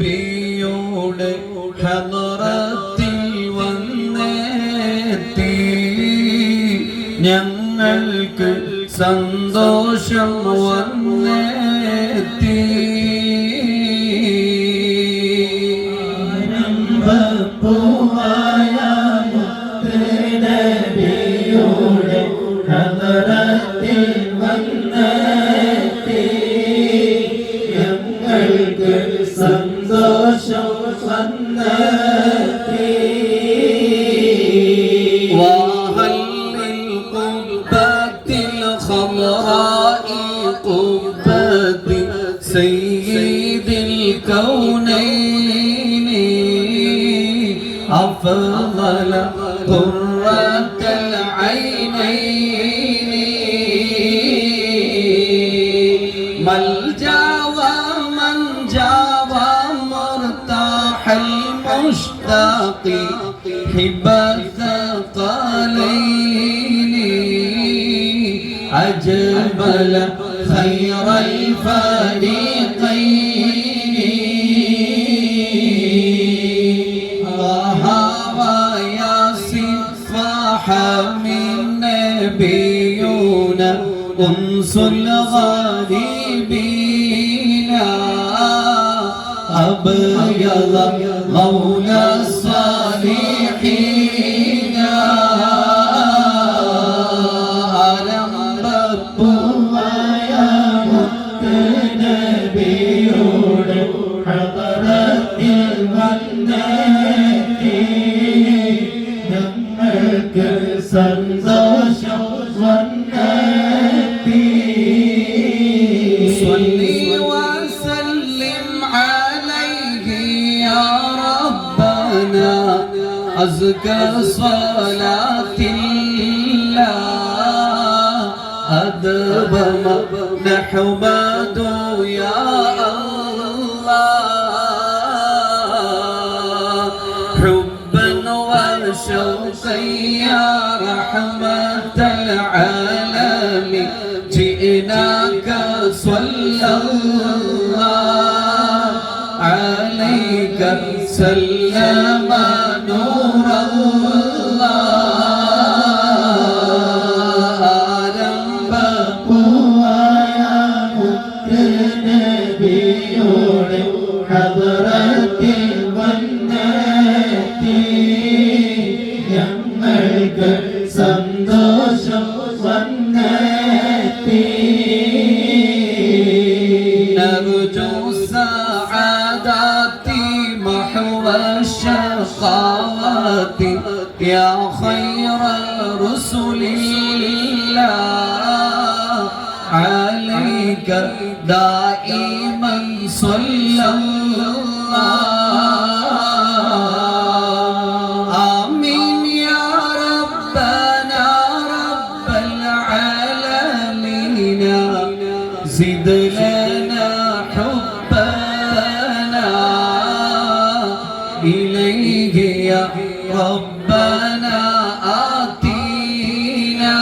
നബിയുടെ ഹദറത്തിൽ വന്നെത്തി. ഞങ്ങൾക്ക് സന്തോഷം വന്നെത്തി سوف نأتي وهل للقبة الخضراء قبة سيد الكونين أفضل قرة العينين المشتاق حب الثقلين أجمل خير الفريقين. طه وياسين وحميم نبيون أنس الغريبين. أبيض مولى الصالحين ألم ربنا أزكى صلاة الله. أدب نحمد يا الله. حبا وشوقا يا رحمة العالمين. جئناك صلى الله سلم نور الله الشقاوات يا خير رسل الله عليك دائما صلى الله. آمين يا ربنا رب العالمين. زد إليه يا ربنا آتينا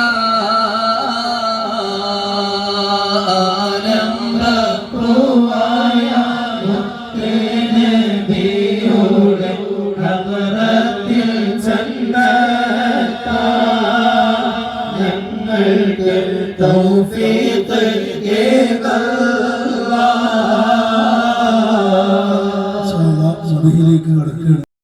لما പൂവായ നബിയുടെ ഹദറത്തിൽ ചെന്നെത്താ ഞങ്ങൾക്ക് തൗഫീഖ് ഏകല്ലാ സുബഹിലേക്ക് കടക്കുകയാണ്